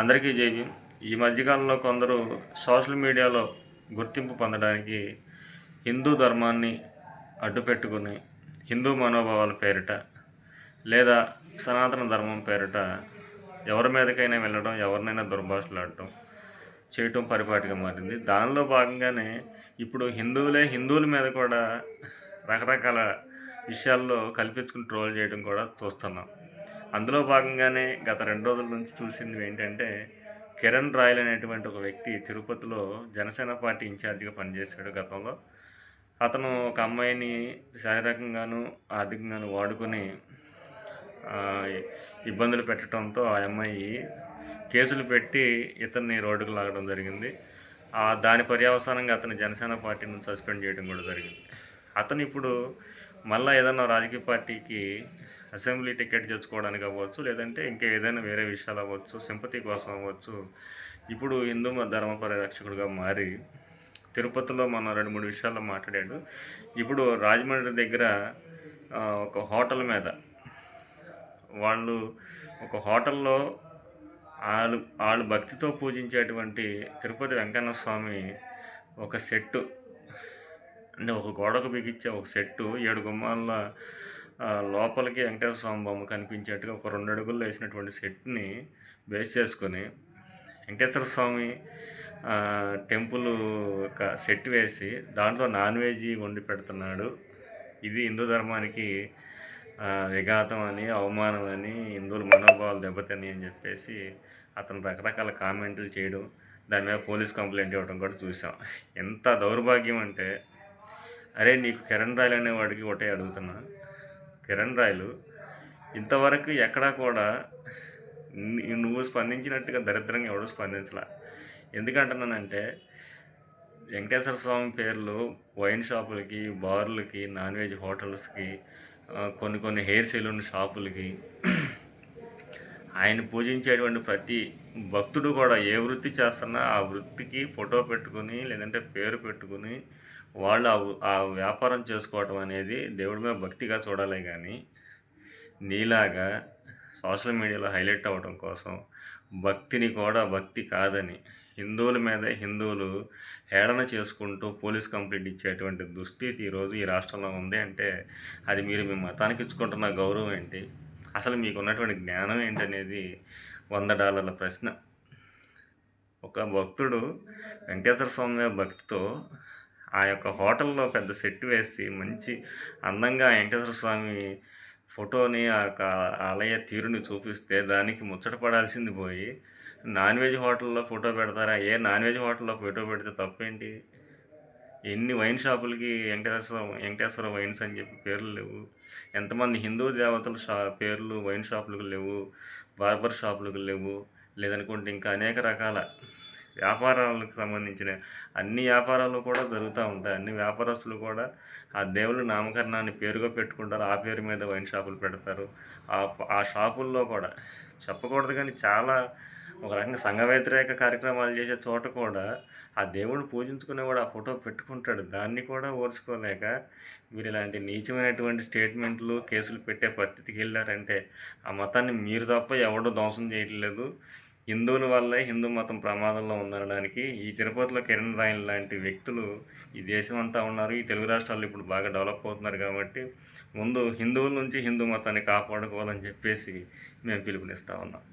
అందరికీ జైవ్యం ఈ మధ్యకాలంలో కొందరు సోషల్ మీడియాలో గుర్తింపు పొందడానికి హిందూ ధర్మాన్ని అడ్డుపెట్టుకుని హిందూ మనోభావాల పేరిట లేదా సనాతన ధర్మం పేరిట ఎవరి మీదకైనా వెళ్ళడం ఎవరినైనా దుర్భాషలాడటం చేయటం పరిపాటిగా మారింది. దానిలో భాగంగానే ఇప్పుడు హిందువులే హిందువుల మీద కూడా రకరకాల విషయాల్లో కల్పించుకుని ట్రోల్ చేయడం కూడా చూస్తున్నాం. అందులో భాగంగానే గత రెండు రోజుల నుంచి చూసింది ఏంటంటే కిరణ్ రాయల్ అనేటువంటి ఒక వ్యక్తి తిరుపతిలో జనసేన పార్టీ ఇన్ఛార్జిగా పనిచేశాడు గతంలో. అతను ఒక అమ్మాయిని శారీరకంగాను ఆర్థికంగాను వాడుకొని ఇబ్బందులు పెట్టడంతో ఆ అమ్మాయి కేసులు పెట్టి ఇతన్ని రోడ్డుకు లాగడం జరిగింది. దాని పర్యవసానంగా అతను జనసేన పార్టీ నుంచి సస్పెండ్ చేయడం కూడా జరిగింది. అతను ఇప్పుడు మళ్ళీ ఏదైనా రాజకీయ పార్టీకి అసెంబ్లీ టికెట్ తెచ్చుకోవడానికి అవ్వచ్చు లేదంటే ఇంకా ఏదైనా వేరే విషయాలు అవ్వచ్చు సింపతి కోసం అవ్వచ్చు. ఇప్పుడు హిందూ ధర్మ పరిరక్షకుడిగా మారి తిరుపతిలో మన రెండు మూడు విషయాల్లో మాట్లాడాడు. ఇప్పుడు రాజమండ్రి దగ్గర ఒక హోటల్ మీద వాళ్ళు ఒక హోటల్లో వాళ్ళు వాళ్ళు భక్తితో పూజించేటువంటి తిరుపతి వెంకన్న స్వామి ఒక సెట్టు అంటే ఒక గోడకు బిగించే ఒక సెట్టు ఏడు గుమ్మాల లోపలికి వెంకటేశ్వర స్వామి బొమ్మ కనిపించేట్టుగా ఒక రెండు అడుగుల్లో వేసినటువంటి సెట్ని బేస్ చేసుకొని వెంకటేశ్వర స్వామి టెంపుల్ ఒక సెట్ వేసి దాంట్లో నాన్ వెజ్ వండి పెడుతున్నాడు. ఇది హిందూ ధర్మానికి విఘాతం అని అవమానం అని హిందువుల మనోభావాలు దెబ్బతిని అని చెప్పేసి అతను రకరకాల కామెంట్లు చేయడం దాని మీద పోలీస్ కంప్లైంట్ ఇవ్వడం కూడా చూసాం. ఎంత దౌర్భాగ్యం అంటే అరే నీకు కిరణ్ రాయలు అనేవాడికి ఒకటే అడుగుతున్నా. కిరణ్ రాయలు ఇంతవరకు ఎక్కడా కూడా నువ్వు స్పందించినట్టుగా దరిద్రంగా ఎవడు స్పందించలా. ఎందుకంటున్నానంటే వెంకటేశ్వర స్వామి పేర్లు వైన్ షాపులకి బార్లకి నాన్ వెజ్ హోటల్స్కి కొన్ని కొన్ని హెయిర్ సెలూన్ షాపులకి ఆయన పూజించేటువంటి ప్రతి భక్తుడు కూడా ఏ వృత్తి చేస్తున్నా ఆ వృత్తికి ఫోటో పెట్టుకుని లేదంటే పేరు పెట్టుకుని వాళ్ళు ఆ వ్యాపారం చేసుకోవటం అనేది దేవుడి మీద భక్తిగా చూడాలి కానీ నీలాగా సోషల్ మీడియాలో హైలైట్ అవ్వడం కోసం భక్తిని కూడా భక్తి కాదని హిందువుల మీద హిందువులు హేళన చేసుకుంటూ పోలీస్ కంప్లైంట్ ఇచ్చేటువంటి దుస్థితి ఈరోజు ఈ రాష్ట్రంలో ఉంది అంటే అది మీరు మీ మతానికి ఇచ్చుకుంటున్న గౌరవం ఏంటి? అసలు మీకు ఉన్నటువంటి జ్ఞానం ఏంటనేది వంద డాలర్ల ప్రశ్న. ఒక భక్తుడు వెంకటేశ్వర స్వామి భక్తితో ఆ యొక్క హోటల్లో పెద్ద సెట్ వేసి మంచి అందంగా వెంకటేశ్వర స్వామి ఫోటోని ఆ యొక్క ఆలయ తీరుని చూపిస్తే దానికి ముచ్చట పడాల్సింది పోయి నాన్ వెజ్ హోటల్లో ఫోటో పెడతారా? ఏ నాన్ వెజ్ హోటల్లో ఫోటో పెడితే తప్పేంటి? ఎన్ని వైన్ షాపులకి వెంకటేశ్వర వెంకటేశ్వర వైన్స్ అని చెప్పి పేర్లు లేవు. ఎంతమంది హిందూ దేవతల షా పేర్లు వైన్ షాపులకు లేవు బార్బర్ షాపులకు లేవు లేదనుకుంటే ఇంకా అనేక రకాల వ్యాపారాలకు సంబంధించిన అన్ని వ్యాపారాలు కూడా జరుగుతూ ఉంటాయి. అన్ని వ్యాపారస్తులు కూడా ఆ దేవుని నామకరణాన్ని పేరుగా పెట్టుకుంటారు. ఆ పేరు మీద వైన్ షాపులు పెడతారు. ఆ ఆ షాపుల్లో కూడా చెప్పకూడదు కానీ చాలా ఒక రకంగా సంఘ వ్యతిరేక కార్యక్రమాలు చేసే చోట కూడా ఆ దేవుడిని పూజించుకునేవాడు ఆ ఫోటో పెట్టుకుంటాడు. దాన్ని కూడా ఓర్చుకోలేక మీరు ఇలాంటి నీచమైనటువంటి స్టేట్మెంట్లు కేసులు పెట్టే పరిస్థితికి వెళ్ళారంటే ఆ మతాన్ని మీరు తప్ప ఎవడో ధ్వంసం చేయట్లేదు. హిందువుల వల్లే హిందూ మతం ప్రమాదంలో ఉందనడానికి ఈ తిరుపతిలో కిరణ్ రాయల్ లాంటి వ్యక్తులు ఈ దేశం అంతా ఉన్నారు. ఈ తెలుగు రాష్ట్రాల్లో ఇప్పుడు బాగా డెవలప్ అవుతున్నారు కాబట్టి ముందు హిందువుల నుంచి హిందూ మతాన్ని కాపాడుకోవాలని చెప్పేసి మేము పిలుపునిస్తా ఉన్నాం.